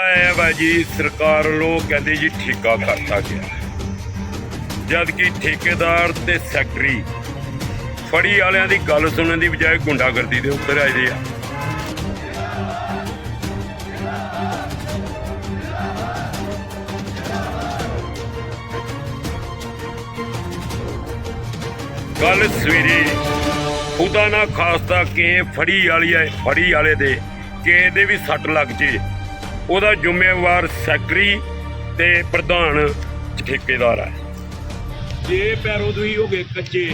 ਆਇਆ ਵਾ ਜੀ, ਸਰਕਾਰ ਵੱਲੋਂ ਕਹਿੰਦੇ ਜੀ ਠੇਕਾ ਕਰਤਾ ਗਿਆ। ਜਦ ਕਿ ਠੇਕੇਦਾਰ ਤੇ ਸੈਕਟਰੀ ਫੜੀ ਵਾਲਿਆਂ ਦੀ ਗੱਲ ਸੁਣਨ ਦੀ ਬਜਾਏ ਗੁੰਡਾਗਰਦੀ ਦੇ ਉੱਤਰ ਆਏ ਆ। ਕੱਲ ਸਵੇਰੇ ਖੁਦਾ ਨਾ ਖਾਸਤਾ ਕਿ ਫੜੀ ਵਾਲੀ ਹੈ ਫੜੀ ਵਾਲੇ ਦੇ ਕੇ ਦੇ ਵੀ ਸੱਟ ਲੱਗ ਜੇ। ਉਹਦਾ ਜ਼ਿੰਮੇਵਾਰ ਸੈਕਟਰੀ ਤੇ ਪ੍ਰਧਾਨ ਠੇਕੇਦਾਰ ਹੈ। ਜੇ ਪੈਰੋਂ ਤੁਸੀਂ ਹੋ ਗਏ ਕੱਚੇ,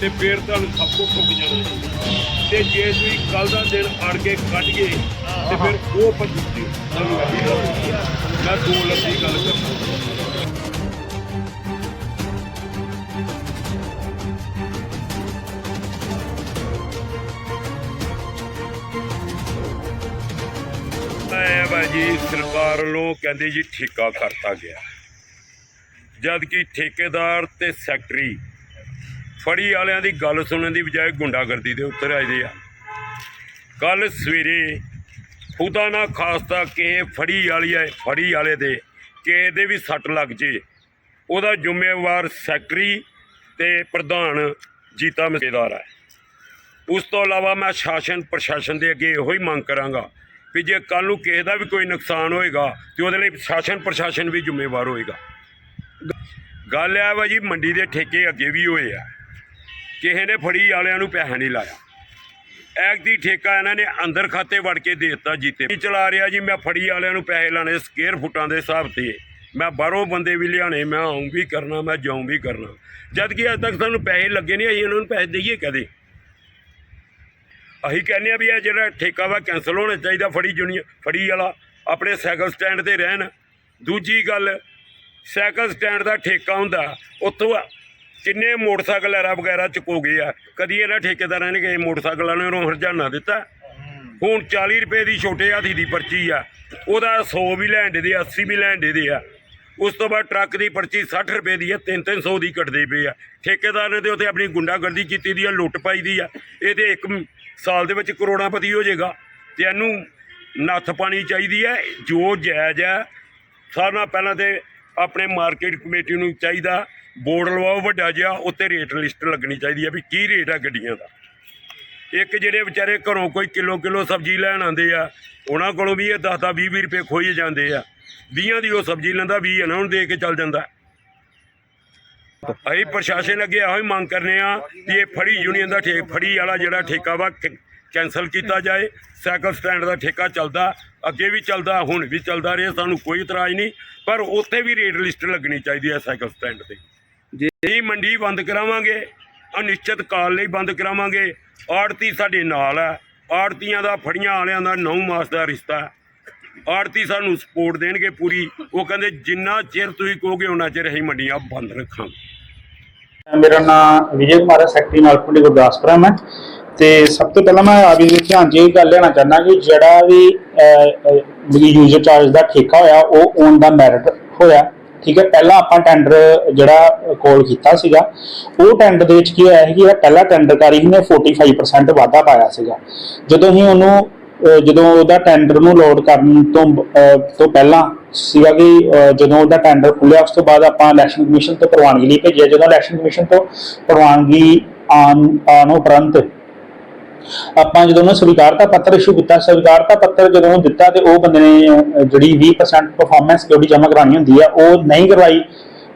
ਤੇ ਫੇਰ ਤੁਹਾਨੂੰ ਸਭ ਕੁਝ ਟੁੱਟ ਜਾਣਾ ਜੀ। ਤੇ ਜੇ ਤੁਸੀਂ ਕੱਲ ਦਾ ਦਿਨ ਅੜ ਕੇ ਕੱਢ ਗਏ, ਤੇ ਫਿਰ ਉਹ ਪੰਜੂਤੀ ਮੈਂ ਦੋ ਲੱਗੀ ਗੱਲ ਕਰਦਾ। ਭਾਜੀ ਵਾ ਜੀ ਸਰਕਾਰ ਵੱਲੋਂ ਕਹਿੰਦੇ ਜੀ ਠੇਕਾ ਕਰਤਾ ਗਿਆ। ਜਦ ਕਿ ਠੇਕੇਦਾਰ ਤੇ ਸੈਕਟਰੀ ਫੜੀ ਵਾਲਿਆਂ ਦੀ ਗੱਲ ਸੁਣਨ ਦੀ ਬਜਾਏ ਗੁੰਡਾਗਰਦੀ ਦੇ ਉੱਤਰ ਆਏ ਆ। ਕੱਲ ਸਵੇਰੇ ਖੁਦਾ ਨਾ ਖਾਸਤਾ ਕਿ ਫੜੀ ਵਾਲੀ ਹੈ ਫੜੀ ਵਾਲੇ ਦੇ ਕਿ ਦੇ ਵੀ ਸੱਟ ਲੱਗ ਜੇ, ਉਹਦਾ ਜ਼ਿੰਮੇਵਾਰ ਸੈਕਟਰੀ ਤੇ ਪ੍ਰਧਾਨ ਜੀਤਾ ਮਸੇਦਾਰ ਹੈ ਉਸ ਤੋਂ ਇਲਾਵਾ ਮੈਂ ਸ਼ਾਸਨ ਪ੍ਰਸ਼ਾਸਨ ਦੇ ਅੱਗੇ ਇਹੋ ਹੀ ਮੰਗ ਕਰਾਂਗਾ ਵੀ ਜੇ ਕੱਲ ਨੂੰ ਕਿਸੇ ਦਾ ਵੀ ਕੋਈ ਨੁਕਸਾਨ ਹੋਏਗਾ ਤੇ ਉਹਦੇ ਲਈ ਸ਼ਾਸਨ ਪ੍ਰਸ਼ਾਸਨ ਵੀ ਜ਼ਿੰਮੇਵਾਰ ਹੋਏਗਾ। ਗੱਲ ਇਹ ਵਾ ਜੀ ਮੰਡੀ ਦੇ ਠੇਕੇ ਅੱਗੇ ਵੀ ਹੋਏ ਆ। ਕਿਸੇ ਨੇ ਫੜੀ ਵਾਲਿਆਂ ਨੂੰ ਪੈਸਾ ਨਹੀਂ ਲਾਇਆ। ਐਕ ਦੀ ਠੇਕਾ ਇਹਨਾਂ ਨੇ ਅੰਦਰ ਖਾਤੇ ਵੜ ਕੇ ਦੇ ਦਿੱਤਾ ਜੀਤੇ। ਨਹੀਂ ਚਲਾ ਰਿਹਾ ਜੀ, ਮੈਂ ਫੜੀ ਵਾਲਿਆਂ ਨੂੰ ਪੈਸੇ ਲਾਣੇ ਸਕੁਅਰ ਫੁੱਟਾਂ ਦੇ ਹਿਸਾਬ ਤੇ। ਮੈਂ ਬਾਹਰੋਂ ਬੰਦੇ ਵੀ ਲਿਆਣੇ ਮੈਂ ਆਉਂ ਵੀ ਕਰਨਾ, ਮੈਂ ਜਾਉਂ ਵੀ ਕਰਨਾ। ਜਦ ਕਿ ਅਜੇ ਤੱਕ ਸਾਨੂੰ ਪੈਸੇ ਲੱਗੇ ਨਹੀਂ, ਅਸੀਂ ਇਹਨਾਂ ਨੂੰ ਪੈਸੇ ਦਈਏ ਕਦੇ? ਅਸੀਂ ਕਹਿੰਦੇ ਆ ਵੀ ਇਹ ਜਿਹੜਾ ਠੇਕਾ ਵਾ ਕੈਂਸਲ ਹੋਣਾ ਚਾਹੀਦਾ ਫੜੀ ਜੁਨੀ ਫੜੀ ਵਾਲਾ, ਆਪਣੇ ਸਾਈਕਲ ਸਟੈਂਡ ਤੇ ਰਹਿਣ। ਦੂਜੀ ਗੱਲ, ਸਾਈਕਲ ਸਟੈਂਡ ਦਾ ਠੇਕਾ ਹੁੰਦਾ, ਉੱਥੋਂ ਕਿੰਨੇ ਮੋਟਰਸਾਈਕਲ ਐਰਾ ਵਗੈਰਾ ਚੁਕੋ ਗਏ ਆ। ਕਦੀ ਇਹਨਾਂ ਠੇਕੇਦਾਰਾਂ ਨੇ ਕਿਸੇ ਮੋਟਰਸਾਈਕਲਾਂ ਨੂੰ ਇਹਨੂੰ ਹਰਜਾਨਾ ਦਿੱਤਾ? ਹੁਣ 40 ਰੁਪਏ ਦੀ ਛੋਟੇ ਹਾਥੀ ਦੀ ਪਰਚੀ ਆ, ਉਹਦਾ 100 ਵੀ ਲੈਣ ਦੇ ਦੇ 80 ਵੀ ਲੈਣ ਦੇ ਦੇ ਆ। ਉਸ ਤੋਂ ਬਾਅਦ ਟਰੱਕ ਦੀ ਪਰਚੀ 60 ਰੁਪਏ ਦੀ ਆ 3-300 ਦੀ ਕੱਟਦੇ ਪਏ ਆ। ਠੇਕੇਦਾਰ ਨੇ ਤੇ ਉੱਥੇ ਆਪਣੀ ਗੁੰਡਾਗਰਦੀ ਕੀਤੀ ਦੀ ਆ, ਲੁੱਟ ਪਾਈ ਦੀ ਆ। ਇਹ ਇਹਦੇ ਇੱਕ ਸਾਲ ਦੇ ਵਿੱਚ ਕਰੋੜਾਪਤੀ ਹੋ ਜਾਏਗਾ। ਤੇ ਇਹਨੂੰ ਨੱਥ ਪਾਣੀ ਚਾਹੀਦੀ ਹੈ, ਜੋ ਜਾਇਜ਼ ਹੈ। ਸਾਰਿਆਂ ਨਾਲੋਂ ਪਹਿਲਾਂ ਤੇ ਆਪਣੇ ਮਾਰਕੀਟ ਕਮੇਟੀ ਨੂੰ ਚਾਹੀਦਾ, ਬੋਰਡ ਲਵਾਓ ਵੱਡਾ ਜਿਹਾ, ਉੱਤੇ ਰੇਟ ਲਿਸਟ ਲੱਗਣੀ ਚਾਹੀਦੀ ਹੈ ਵੀ ਕੀ ਰੇਟ ਆ ਗੱਡੀਆਂ ਦਾ। ਇੱਕ ਜਿਹੜੇ ਵਿਚਾਰੇ ਘਰੋਂ ਕੋਈ ਕਿਲੋ ਕਿਲੋ ਸਬਜ਼ੀ ਲੈਣ ਆਉਂਦੇ ਆ, ਉਹਨਾਂ ਕੋਲੋਂ ਵੀ ਇਹ 10 10 20 ਰੁਪਏ ਖੋਈ ਜਾਂਦੇ ਆ। 20 ਦੀ ਉਹ ਸਬਜ਼ੀ ਲੈਂਦਾ 20 ਇਹਨਾਂ ਨੂੰ ਦੇ ਕੇ ਚੱਲ ਜਾਂਦਾ। ਅਸੀਂ ਪ੍ਰਸ਼ਾਸਨ ਅੱਗੇ ਇਹੋ ਹੀ ਮੰਗ ਕਰਨੇ ਆ ਕਿ ਇਹ ਫੜੀ ਯੂਨੀਅਨ ਦਾ ਠੇ, ਫੜੀ ਵਾਲਾ ਜਿਹੜਾ ਠੇਕਾ ਵਾ, ਕ- ਕੈਂਸਲ ਕੀਤਾ ਜਾਏ ਸਾਈਕਲ ਸਟੈਂਡ ਦਾ ਠੇਕਾ ਚੱਲਦਾ, ਅੱਗੇ ਵੀ ਚੱਲਦਾ, ਹੁਣ ਵੀ ਚੱਲਦਾ ਰਿਹਾ, ਸਾਨੂੰ ਕੋਈ ਇਤਰਾਜ਼ ਨਹੀਂ, ਪਰ ਉੱਥੇ ਵੀ ਰੇਟ ਲਿਸਟ ਲੱਗਣੀ ਚਾਹੀਦੀ ਹੈ ਸਾਈਕਲ ਸਟੈਂਡ ਤੇ। ਜੇ ਮੰਡੀ ਬੰਦ ਕਰਾਵਾਂਗੇ, ਅਨਿਸ਼ਚਿਤ ਕਾਲ ਲਈ ਬੰਦ ਕਰਾਵਾਂਗੇ ਆੜਤੀ ਸਾਡੇ ਨਾਲ ਹੈ। ਆੜਤੀਆਂ ਦਾ ਫੜੀਆਂ ਵਾਲਿਆਂ ਦਾ 9 ਮਾਸ ਦਾ ਰਿਸ਼ਤਾ ਹੈ। ਆੜਤੀ ਸਾਨੂੰ ਸਪੋਰਟ ਦੇਣਗੇ ਪੂਰੀ। ਉਹ ਕਹਿੰਦੇ, ਜਿੰਨਾ ਚਿਰ ਤੁਸੀਂ ਕਹੋਗੇ ਉਹਨਾਂ ਚਿਰ ਅਸੀਂ ਮੰਡੀਆਂ ਬੰਦ ਰੱਖਾਂਗੇ। ਮੇਰਾ ਨਾਮ ਵਿਜੇ ਕੁਮਾਰ ਹੈ, ਸੈਕਟਰੀ ਨਾਲਪੁਰ ਗੁਰਦਾਸਪੁਰ ਹੈ ਮੈਂ। ਤੇ ਸਭ ਤੋਂ ਪਹਿਲਾਂ ਮੈਂ ਆਪ ਜੀ ਦੇ ਧਿਆਨ 'ਚ ਇਹ ਗੱਲ ਲੈਣਾ ਚਾਹੁੰਦਾ ਕਿ ਜਿਹੜਾ ਵੀ ਯੂਜ਼ਰ ਚਾਰਜ ਦਾ ਠੇਕਾ ਹੋਇਆ, ਉਹ ਔਨ ਦਾ ਮੈਰਿਟ ਹੋਇਆ। ਠੀਕ ਹੈ, ਪਹਿਲਾਂ ਆਪਾਂ ਟੈਂਡਰ ਜਿਹੜਾ ਕੋਲ ਕੀਤਾ ਸੀਗਾ, ਉਹ ਟੈਂਡਰ ਦੇ ਵਿੱਚ ਕੀ ਹੋਇਆ ਸੀ ਕਿ ਇਹ ਪਹਿਲਾ ਟੈਂਡਰਕਾਰੀ ਨੇ 45% ਵਾਧਾ ਪਾਇਆ ਸੀਗਾ। ਜਦੋਂ ਹੀ ਉਹਨੂੰ ਜਦੋਂ ਉਹਦਾ ਟੈਂਡਰ ਨੂੰ ਲੋਡ ਕਰਨ ਤੋਂ ਤੋਂ ਪਹਿਲਾਂ ਸੀਗਾ ਕਿ ਜਦੋਂ ਉਹਦਾ ਟੈਂਡਰ ਖੁੱਲਿਆ, ਉਸ ਤੋਂ ਬਾਅਦ ਆਪਾਂ ਇਲੈਕਸ਼ਨ ਕਮਿਸ਼ਨ ਤੋਂ ਪ੍ਰਵਾਨਗੀ ਲਈ ਭੇਜਿਆ ਜਦੋਂ ਇਲੈਕਸ਼ਨ ਕਮਿਸ਼ਨ ਤੋਂ ਪ੍ਰਵਾਨਗੀ ਆਨ ਆਨ ਉਪਰੰਤ ਆਪਾਂ ਜਦੋਂ ਉਹਨੂੰ ਸਵੀਕਾਰਤਾ ਪੱਤਰ ਇਸ਼ੂ ਕੀਤਾ, ਸਵੀਕਾਰਤਾ ਪੱਤਰ ਜਦੋਂ ਦਿੱਤਾ ਤੇ ਉਹ ਬੰਦੇ ਨੇ ਜਿਹੜੀ 20% ਪਰਫਾਰਮੈਂਸ ਸਿਕਿਉਰਿਟੀ ਜਮ੍ਹਾਂ ਕਰਾਉਣੀ ਹੁੰਦੀ ਆ, ਉਹ ਨਹੀਂ ਕਰਵਾਈ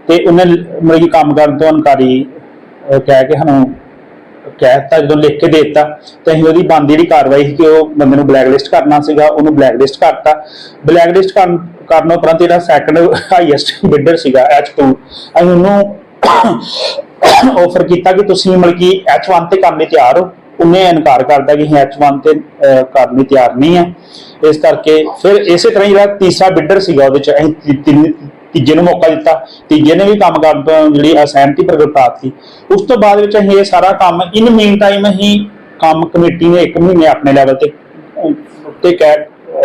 ਤੇ ਉਹਨੇ ਮਤਲਬ ਕਿ ਕੰਮ ਕਰਨ ਤੋਂ ਇਨਕਾਰੀ ਕਹਿ ਕੇ ਸਾਨੂੰ ਕਹਿ ਜਦੋਂ ਲਿਖ ਕੇ ਦੇ ਦਿੱਤਾ ਤੇ ਅਸੀਂ ਉਹਦੀ ਬੰਦ ਜਿਹੜੀ ਕਾਰਵਾਈ ਸੀ ਕਿ ਉਹ ਬੰਦੇ ਨੂੰ ਬਲੈਕਲਿਸਟ ਕਰਨਾ ਸੀਗਾ, ਉਹਨੂੰ ਬਲੈਕਲਿਸਟ ਕਰਤਾ। ਬਲੈਕਲਿਸਟ ਕਰਨ ਕਰਨ ਉਪਰੰਤ ਜਿਹੜਾ ਸੈਕੰਡ ਹਾਈਐਸਟ ਬਿਡਰ ਸੀਗਾ H2 ਅਸੀਂ ਉਹਨੂੰ ਆਫਰ ਕੀਤਾ ਕਿ ਤੁਸੀਂ ਮਤਲਬ ਕਿ H1 ਤੇ ਕਰਨ ਲਈ ਤਿਆਰ ਹੋ। ਉਹਨੇ ਇਨਕਾਰ ਕਰਦਾ ਕਿ ਅਸੀਂ H1 ਤੇ ਕਰਨ ਲਈ ਤਿਆਰ ਨਹੀਂ ਹੈ ਇਸ ਕਰਕੇ ਫਿਰ ਇਸੇ ਤਰ੍ਹਾਂ ਜਿਹੜਾ ਤੀਸਰਾ ਬਿੱਡਰ ਸੀਗਾ ਉਹਦੇ ਚ ਅਸੀਂ ਤੀਜੇ ਨੂੰ ਮੌਕਾ ਦਿੱਤਾ। ਤੀਜੇ ਨੇ ਵੀ ਕੰਮ ਕਰਨ ਤੋਂ ਜਿਹੜੀ ਅਸਹਿਮਤੀ ਪ੍ਰਗਟ ਕਰਤੀ ਉਸ ਤੋਂ ਬਾਅਦ ਵਿੱਚ ਅਸੀਂ ਇਹ ਸਾਰਾ ਕੰਮ ਇਨ ਮੀਨ ਟਾਈਮ ਅਸੀਂ ਕੰਮ ਕਮੇਟੀ ਨੇ 1 ਮਹੀਨੇ ਆਪਣੇ ਲੈਵਲ ਤੇ ਤੇ ਕਹਿ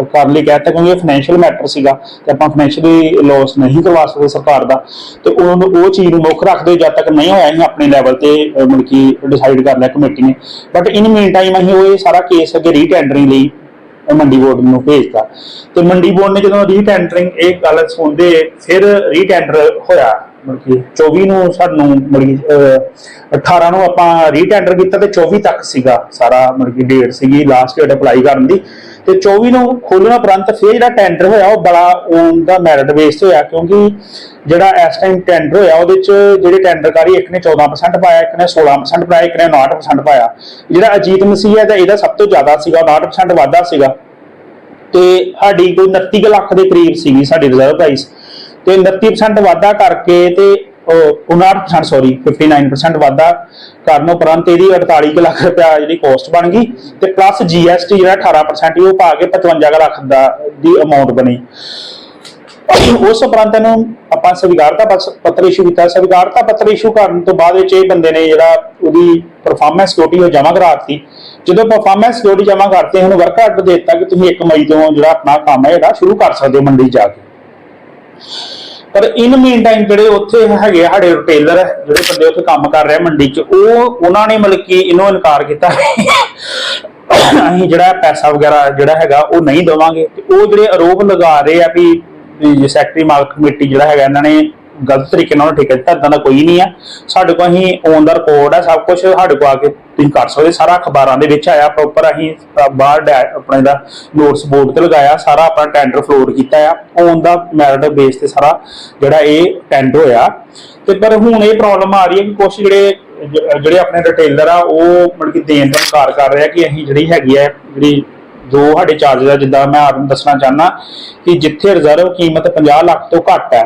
ਕਰਨ ਲਈ ਕਹਿਤਾ ਕਿਉਂਕਿ ਇਹ ਫਾਈਨੈਂਸ਼ੀਅਲ ਮੈਟਰ ਸੀਗਾ ਤੇ ਆਪਾਂ ਫਾਈਨੈਂਸ਼ੀਅਲੀ ਲਾਸ ਨਹੀਂ ਕਰਵਾ ਸਕਦੇ ਸਰਕਾਰ ਦਾ। ਤੇ ਉਹਨੂੰ ਉਹ ਚੀਜ਼ ਨੂੰ ਮੁੱਖ ਰੱਖਦੇ ਜਦ ਤੱਕ ਨਹੀਂ ਹੋਇਆ, ਅਸੀਂ ਆਪਣੇ ਲੈਵਲ ਤੇ ਮਤਲਬ ਕਿ ਡਿਸਾਈਡ ਕਰ ਲਿਆ ਕਮੇਟੀ ਨੇ। ਬਟ ਇਨ ਮੀਨ ਟਾਈਮ ਅਸੀਂ ਉਹ ਇਹ ਸਾਰਾ ਕੇਸ ਅੱਗੇ ਰੀਟੈਂਡਰਿੰਗ ਲਈ ਮੰਡੀ ਬੋਰਡ ਨੂੰ ਭੇਜਤਾ। ਤੇ ਮੰਡੀ ਬੋਰਡ ਨੇ ਜਦੋਂ ਰੀਟੈਂਡਰਿੰਗ ਇਹ ਗੱਲ ਸੁਣਦੇ, ਫਿਰ ਰੀਟੈਂਡਰ ਹੋਇਆ। ਮਤਲਬ 24 ਨੂੰ ਸਾਨੂੰ ਮਤਲਬ 18 ਨੂੰ ਆਪਾਂ ਰੀਟੈਂਡਰ ਕੀਤਾ ਤੇ 24 ਤੱਕ ਸੀਗਾ ਸਾਰਾ ਮਤਲਬ ਡੇਟ ਸੀਗੀ ਲਾਸਟ ਡੇਟ ਅਪਲਾਈ ਕਰਨ ਦੀ। ਤੇ 24 ਨੂੰ ਖੋਲ੍ਹਣ ਉਪਰੰਤ ਫਿਰ ਜਿਹੜਾ ਟੈਂਡਰ ਹੋਇਆ ਉਹ ਬੜਾ ਔਨ ਦਾ ਮੈਰਿਟ ਬੇਸ ਹੋਇਆ, ਕਿਉਂਕਿ ਜਿਹੜਾ ਇਸ ਟਾਈਮ ਟੈਂਡਰ ਹੋਇਆ ਉਹਦੇ ਚ ਜਿਹੜੇ ਟੈਂਡਰਕਾਰੀ ਇੱਕ ਨੇ 14% ਪਾਇਆ, ਇੱਕ ਨੇ 16% ਪਾਇਆ, ਇੱਕ ਨੇ 59% ਪਾਇਆ। ਜਿਹੜਾ ਅਜੀਤ ਮਸੀਹ ਹੈ ਤਾਂ ਇਹਦਾ ਸਭ ਤੋਂ ਜ਼ਿਆਦਾ ਸੀਗਾ 59% ਵਾਧਾ ਸੀਗਾ। ਤੇ ਸਾਡੀ ਕੋਈ 29 ਲੱਖ ਦੇ ਕਰੀਬ ਸੀਗੀ ਸਾਡੀ ਰਿਜ਼ਰਵ ਪ੍ਰਾਈਸ ਤੇ 29% ਵਾਧਾ ਕਰਕੇ ਤੇ 59% ਸੌਰੀ 59% ਵਾਧਾ ਕਰਨ ਉਪਰੰਤ ਇਹਦੀ 48 ਲੱਖ ਰੁਪਇਆ ਜਿਹੜੀ ਕੋਸਟ ਬਣ ਗਈ ਤੇ ਪਲੱਸ GST ਜਿਹੜਾ 18% ਉਹ ਪਾ ਕੇ 55 ਲੱਖ ਦਾ ਦੀ ਅਮਾਉਂਟ ਬਣੀ। ਉਸ ਉਪਰੰਤ ਨੂੰ ਆਪਾਂ ਸਵੀਕਾਰਤਾ ਪੱਤਰ ਇਸ਼ੂ ਕੀਤਾ। ਸਵੀਕਾਰਤਾ ਪੱਤਰ ਇਸ਼ੂ ਕਰਨ ਤੋਂ ਬਾਅਦ ਵਿੱਚ ਇਹ ਬੰਦੇ ਨੇ ਜਿਹੜਾ ਉਹਦੀ ਪਰਫਾਰਮੈਂਸ ਸਿਕਿਉਰਿਟੀ ਉਹ ਜਮ੍ਹਾਂ ਕਰਾਤੀ ਜਦੋਂ ਪਰਫਾਰਮੈਂਸ ਸਿਕਿਉਰਿਟੀ ਜਮ੍ਹਾਂ ਕਰਤੇ, ਹੁਣ ਵਰਕ ਆਰਡਰ ਦੇ ਦਿੱਤਾ ਕਿ ਤੁਸੀਂ 1 ਮਈ ਤੋਂ ਜਿਹੜਾ ਆਪਣਾ ਕੰਮ ਹੈ ਜਿਹੜਾ ਸ਼ੁਰੂ ਕਰ ਸਕਦੇ ਹੋ ਮੰਡੀ 'ਚ ਜਾ ਕੇ। ਪਰ ਇਨ ਮੀਨ ਟਾਈਮ ਜਿਹੜੇ ਉੱਥੇ ਹੈਗੇ ਸਾਡੇ ਰਿਟੇਲਰ ਜਿਹੜੇ ਬੰਦੇ ਉੱਥੇ ਕੰਮ ਕਰ ਰਹੇ ਮੰਡੀ 'ਚ, ਉਹ, ਉਹਨਾਂ ਨੇ ਮਤਲਬ ਕਿ ਇਹਨੂੰ ਇਨਕਾਰ ਕੀਤਾ। ਅਸੀਂ ਜਿਹੜਾ ਪੈਸਾ ਵਗੈਰਾ ਜਿਹੜਾ ਹੈਗਾ, ਉਹ ਨਹੀਂ ਦੇਵਾਂਗੇ। ਤੇ ਉਹ ਜਿਹੜੇ ਆਰੋਪ ਲਗਾ ਰਹੇ ਆ ਵੀ ਸੈਕਟਰੀ ਮਾਰਕ ਕਮੇਟੀ ਜਿਹੜਾ ਹੈਗਾ, ਇਹਨਾਂ ਨੇ ਗਲਤ ਤਰੀਕੇ ਨਾਲ ਠੇਕਾ ਦਿੱਤਾ ਇਦਾਂ ਦਾ ਕੋਈ ਨਹੀਂ ਆ। ਸਾਡੇ ਕੋਲ ਅਸੀਂ ਔਨ ਦਾ ਰਿਕਾਰਡ ਆ, ਸਭ ਕੁਝ ਸਾਡੇ ਕੋਲ ਆ ਕੇ ਤੁਸੀਂ ਕਰ ਸਕਦੇ ਸਾਰਾ ਅਖਬਾਰਾਂ ਦੇ ਵਿੱਚ ਆਇਆ ਪ੍ਰੋਪਰ ਅਸੀਂ ਬਾਹਰ ਆਪਣੇ ਦਾ ਨੋਟਸ ਬੋਰਡ ਤੇ ਲਗਾਇਆ, ਸਾਰਾ ਆਪਣਾ ਟੈਂਡਰ ਫਲੋਟ ਕੀਤਾ ਆ। ਔਨ ਦਾ ਮੈਰਿਟ ਬੇਸ ਤੇ ਸਾਰਾ ਜਿਹੜਾ ਇਹ ਟੈਂਡਰ ਹੋਇਆ। ਤੇ ਪਰ ਹੁਣ ਇਹ ਪ੍ਰੋਬਲਮ ਆ ਰਹੀ ਹੈ ਕਿ ਕੁਝ ਜਿਹੜੇ ਜਿਹੜੇ ਆਪਣੇ ਰਿਟੇਲਰ ਆ, ਉਹ ਮਤਲਬ ਕਿ ਦੇਣ ਦਾ ਇਨਕਾਰ ਕਰ ਰਹੇ ਆ ਕਿ ਅਸੀਂ ਜਿਹੜੀ ਹੈਗੀ ਹੈ ਜਿਹੜੀ ਜੋ ਸਾਡੇ ਚਾਰਜ ਆ, ਜਿੱਦਾਂ ਮੈਂ ਆਪ ਨੂੰ ਦੱਸਣਾ ਚਾਹਨਾ ਕਿ ਜਿੱਥੇ ਰਿਜ਼ਰਵ ਕੀਮਤ 50 ਲੱਖ ਤੋਂ ਘੱਟ ਹੈ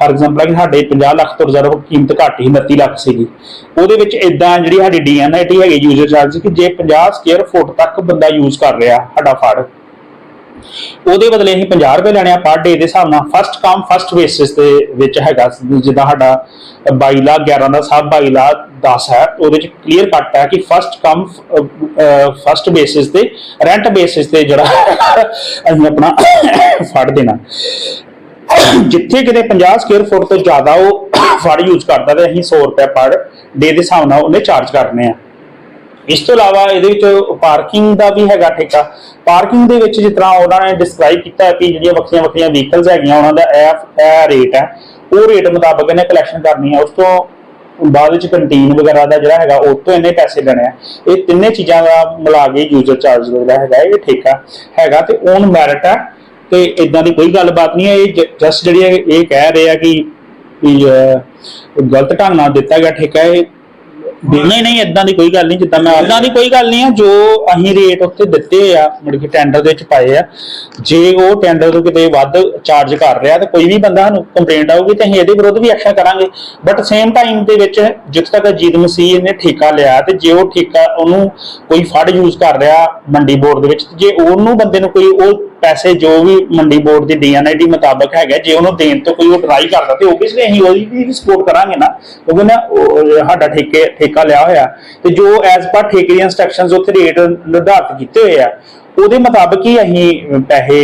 ਫਾਰ ਐਗਜ਼ਾਮਪਲ ਕਿ ਸਾਡੇ 50 ਲੱਖ ਤੋਂ ਰਿਜ਼ਰਵ ਕੀਮਤ ਘੱਟ ਹੀ 29 ਲੱਖ ਸੀਗੀ। ਉਹਦੇ ਵਿੱਚ ਇਦਾਂ ਜਿਹੜੀ ਸਾਡੀ ਡੀਐਨਆਈਟੀ ਹੈਗੀ ਯੂਜ਼ਰ ਚਾਰਜ ਕਿ ਜੇ 50 ਸਕੁਅਰ ਫੁੱਟ ਤੱਕ ਬੰਦਾ ਯੂਜ਼ ਕਰ ਰਿਹਾ ਸਾਡਾ ਫੜ, ਉਹਦੇ ਬਦਲੇ ਅਸੀਂ 50 ਰੁਪਏ ਲੈਣੇ ਆ ਪਰ ਡੇ ਦੇ ਹਿਸਾਬ ਨਾਲ ਫਸਟ ਕਮ ਫਸਟ ਬੇਸਿਸ ਦੇ ਵਿੱਚ ਹੈਗਾ ਜਿੱਦਾਂ ਸਾਡਾ 22 ਲੱਖ 11 ਦਾ ਸਭ 22 ਲੱਖ 10 ਹੈ, ਉਹਦੇ ਚ ਕਲੀਅਰ ਕੱਟ ਹੈ ਕਿ ਫਸਟ ਕਮ ਫਸਟ ਬੇਸਿਸ ਤੇ ਰੈਂਟ ਬੇਸਿਸ ਤੇ ਜਿਹੜਾ ਅਸੀਂ ਆਪਣਾ ਫੜ ਦੇਣਾ। ਜਿੱਥੇ ਕਿਤੇ 50 ਸਕੁਅਰ ਫੁੱਟ ਤੋਂ ਜ਼ਿਆਦਾ ਉਹ ਫੜ ਯੂਜ਼ ਕਰਦਾ ਤੇ ਅਸੀਂ 100 ਰੁਪਏ ਪਰ ਡੇ ਦੇ ਹਿਸਾਬ ਨਾਲ ਉਹਨੇ ਚਾਰਜ ਕਰਨੇ ਆ। ਇਸ ਤੋਂ ਇਲਾਵਾ ਇਹਦੇ ਵਿੱਚ ਪਾਰਕਿੰਗ ਦਾ ਵੀ ਹੈਗਾ ਠੇਕਾ। ਪਾਰਕਿੰਗ ਦੇ ਵਿੱਚ ਜਿਸ ਤਰ੍ਹਾਂ ਉਹਨਾਂ ਨੇ ਡਿਸਕ੍ਰਾਈਬ ਕੀਤਾ ਕਿ ਜਿਹੜੀਆਂ ਵੱਖਰੀਆਂ ਵੱਖਰੀਆਂ ਵਹੀਕਲਸ ਹੈਗੀਆਂ, ਉਹਨਾਂ ਦਾ ਇਹ ਇਹ ਰੇਟ ਹੈ। ਉਹ ਰੇਟ ਮੁਤਾਬਕ ਇਹਨੇ ਕਲੈਕਸ਼ਨ ਕਰਨੀ ਹੈ ਉਸ ਤੋਂ ਬਾਅਦ ਵਿੱਚ ਕੰਟੀਨ ਵਗੈਰਾ ਦਾ ਜਿਹੜਾ ਹੈਗਾ ਉਹ ਤੋਂ ਇਹਨੇ ਪੈਸੇ ਲੈਣੇ ਆ। ਇਹ ਤਿੰਨੇ ਚੀਜ਼ਾਂ ਦਾ ਮਿਲਾ ਕੇ ਯੂਜ਼ਰ ਚਾਰਜ ਜਿਹੜਾ ਹੈਗਾ, ਇਹ ਠੇਕਾ ਹੈਗਾ ਤੇ ਔਨ ਮੈਰਿਟ ਹੈ। ਤੇ ਇਦਾਂ ਦੀ ਕੋਈ ਗੱਲਬਾਤ ਨਹੀਂ ਹੈ। ਇਹ ਜਸਟ ਜਿਹੜੀ ਹੈ ਇਹ ਕਹਿ ਰਹੇ ਆ ਕਿ, ਵੀ ਗਲਤ ਢੰਗ ਨਾਲ ਦਿੱਤਾ ਗਿਆ ਠੇਕਾ ਇਹ ਨਹੀਂ ਨਹੀਂ ਇਦਾਂ ਦੀ ਕੋਈ ਗੱਲ ਨਹੀਂ। ਜਿੱਦਾਂ ਮੈਂ ਇਦਾਂ ਦੀ ਕੋਈ ਗੱਲ ਨਹੀਂ ਆ। ਜੋ ਅਸੀਂ ਰੇਟ ਉੱਤੇ ਦਿੱਤੇ ਆ ਮਤਲਬ ਕਿ ਟੈਂਡਰ ਦੇ ਵਿੱਚ ਪਾਏ ਆ, ਜੇ ਉਹ ਟੈਂਡਰ ਤੋਂ ਕਿਤੇ ਵੱਧ ਚਾਰਜ ਕਰ ਰਿਹਾ ਤਾਂ ਕੋਈ ਵੀ ਬੰਦਾ ਸਾਨੂੰ ਕੰਪਲੇਂਟ ਆਊਗੀ ਤੇ ਅਸੀਂ ਇਹਦੇ ਵਿਰੁੱਧ ਵੀ ਐਕਸ਼ਨ ਕਰਾਂਗੇ। ਬਟ ਸੇਮ ਟਾਈਮ ਦੇ ਵਿੱਚ, ਜਿੱਥੇ ਤੱਕ ਅਜੀਤ ਮਸੀਹ ਨੇ ਠੇਕਾ ਲਿਆ ਤੇ ਜੇ ਉਹ ਠੇਕਾ ਉਹਨੂੰ ਕੋਈ ਫੜ ਯੂਜ਼ ਕਰ ਰਿਹਾ ਮੰਡੀ ਬੋਰਡ ਦੇ ਵਿੱਚ ਜੇ ਉਹਨੂੰ ਬੰਦੇ ਨੂੰ ਕੋਈ ਉਹ ਪੈਸੇ ਜੋ ਵੀ ਮੰਡੀ ਬੋਰਡ ਦੀ ਡੀਐਨਆਈਡੀ ਮੁਤਾਬਕ ਹੈਗਾ, ਜੇ ਉਹਨੂੰ ਦੇਣ ਤੋਂ ਕੋਈ ਉਹ ਟਰਾਈ ਕਰਦਾ, ਤੇ ਓਬਵੀਅਸਲੀ ਅਸੀਂ ਉਹਦੀ ਵੀ ਸਪੋਰਟ ਕਰਾਂਗੇ ਨਾ, ਕਿਉਂਕਿ ਨਾ ਸਾਡਾ ਠੇਕੇ, ਠੇਕਾ ਲਿਆ ਹੋਇਆ, ਤੇ ਜੋ ਐਜ਼ ਪਰ ਠੇਕੇ ਦੀਆਂ ਇੰਸਟਰਕਸ਼ਨਸ ਉੱਥੇ ਰੇਟ ਨਿਰਧਾਰਿਤ ਕੀਤੇ ਹੋਏ ਆ, ਉਹਦੇ ਮੁਤਾਬਕ ਹੀ ਅਸੀਂ ਪੈਸੇ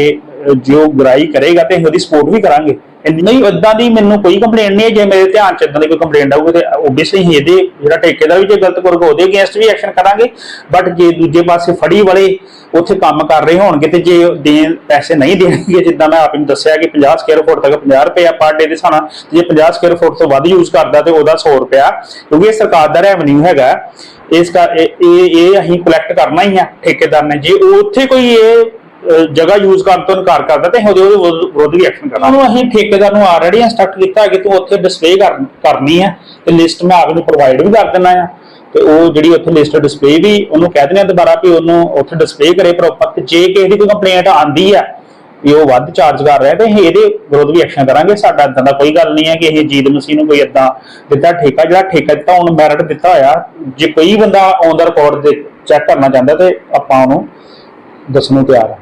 ਜੋ ਗ੍ਰਾਈ ਕਰੇਗਾ ਤੇ ਅਸੀਂ ਉਹਦੀ ਸਪੋਰਟ ਵੀ ਕਰਾਂਗੇ। ਨਹੀਂ ਇਦਾਂ ਦੀ ਮੈਨੂੰ ਕੋਈ ਕੰਪਲੇਂਟ ਨਹੀਂ ਹੈ, ਜੇ ਮੇਰੇ ਧਿਆਨ ਚ ਇਦਾਂ ਦੀ ਕੋਈ ਕੰਪਲੇਂਟ ਆਊਗੀ ਤੇ ਓਬਵੀਅਸਲੀ ਇਹਦੇ, ਜਿਹੜਾ ਠੇਕੇਦਾਰ ਵੀ ਜੇ ਗਲਤ ਕਰੂਗਾ, ਉਹਦੇ ਅਗੇਂਸਟ ਵੀ ਐਕਸ਼ਨ ਕਰਾਂਗੇ। ਬਟ ਜੇ ਦੂਜੇ ਪਾਸੇ ਫੜੀ ਵਾਲੇ ਉੱਥੇ ਕੰਮ ਕਰ ਰਹੇ ਹੋਣਗੇ ਤੇ ਜੇ ਦੇਣ, ਪੈਸੇ ਨਹੀਂ ਦੇਣਗੇ, ਜਿੱਦਾਂ ਮੈਂ ਆਪ ਨੂੰ ਦੱਸਿਆ ਕਿ 50 ਸਕੁਅਰ ਫੁੱਟ ਤੱਕ 50 ਰੁਪਏ ਪਰ ਡੇ ਦੇ ਹਿਸਾਬ ਜੇ 50 ਸਕੁਅਰ ਫੁੱਟ ਤੋਂ ਵੱਧ ਯੂਜ਼ ਕਰਦਾ ਤੇ ਉਹਦਾ 100 ਰੁਪਿਆ ਕਿਉਂਕਿ ਇਹ ਸਰਕਾਰ ਦਾ ਰੈਵਨਿਊ ਹੈਗਾ। ਇਸ ਦਾ ਇਹ ਇਹ ਅਸੀਂ ਕਲੈਕਟ ਕਰਨਾ ਹੀ ਆ ਠੇਕੇਦਾਰ ਨੇ। ਜੇ ਉੱਥੇ ਕੋਈ ਇਹ ਜਗ੍ਹਾ ਯੂਜ਼ ਕਰਨ ਤੋਂ ਇਨਕਾਰ ਕਰਦਾ ਤੇ ਅਸੀਂ ਉਹਦੇ ਉਹਦੇ ਵਿਰੁੱਧ ਵੀ ਐਕਸ਼ਨ ਕਰਾਂਗੇ। ਉਹਨੂੰ ਅਸੀਂ ਠੇਕੇਦਾਰ ਨੂੰ ਆਲਰੇਡੀ ਇੰਸਟਰਕਟ ਕੀਤਾ ਕਿ ਤੂੰ ਉੱਥੇ ਡਿਸਪਲੇ ਕਰਨੀ ਹੈ ਤੇ ਲਿਸਟ ਮੈਂ ਆਪ ਨੂੰ ਪ੍ਰੋਵਾਈਡ ਵੀ ਕਰ ਦਿੰਦਾ ਆ ਤੇ ਉਹ ਜਿਹੜੀ ਉੱਥੇ ਲਿਸਟ ਡਿਸਪਲੇ ਵੀ ਉਹਨੂੰ ਕਹਿ ਦਿੰਦੇ ਆ ਦੁਬਾਰਾ ਵੀ ਉਹਨੂੰ ਉੱਥੇ ਡਿਸਪਲੇ ਕਰੇ ਪ੍ਰੋਪਰ ਤੇ ਜੇ ਕਿਸੇ ਦੀ ਕੋਈ ਕੰਪਲੇਂਟ ਆਂਦੀ ਆ ਵੀ ਉਹ ਵੱਧ ਚਾਰਜ ਕਰ ਰਿਹਾ ਤੇ ਅਸੀਂ ਇਹਦੇ ਵਿਰੁੱਧ ਵੀ ਐਕਸ਼ਨ ਕਰਾਂਗੇ। ਸਾਡਾ ਇਦਾਂ ਦਾ ਕੋਈ ਗੱਲ ਨਹੀਂ ਹੈ ਕਿ ਇਹ ਜੀਤ ਮਸੀਹ ਨੂੰ ਕੋਈ ਇਦਾਂ ਦਿੱਤਾ ਠੇਕਾ, ਜਿਹੜਾ ਠੇਕਾ ਦਿੱਤਾ, ਉਹਨੂੰ ਮੈਰਿਟ ਦਿੱਤਾ ਹੋਇਆ। ਜੇ ਕੋਈ ਬੰਦਾ ਔਨ ਦਾ ਰਿਕਾਰਡ ਦੇ ਚੈੱਕ ਕਰਨਾ ਚਾਹੁੰਦਾ ਤੇ ਆਪਾਂ ਉਹਨੂੰ ਦੱਸਣ ਨੂੰ ਤਿਆਰ ਆ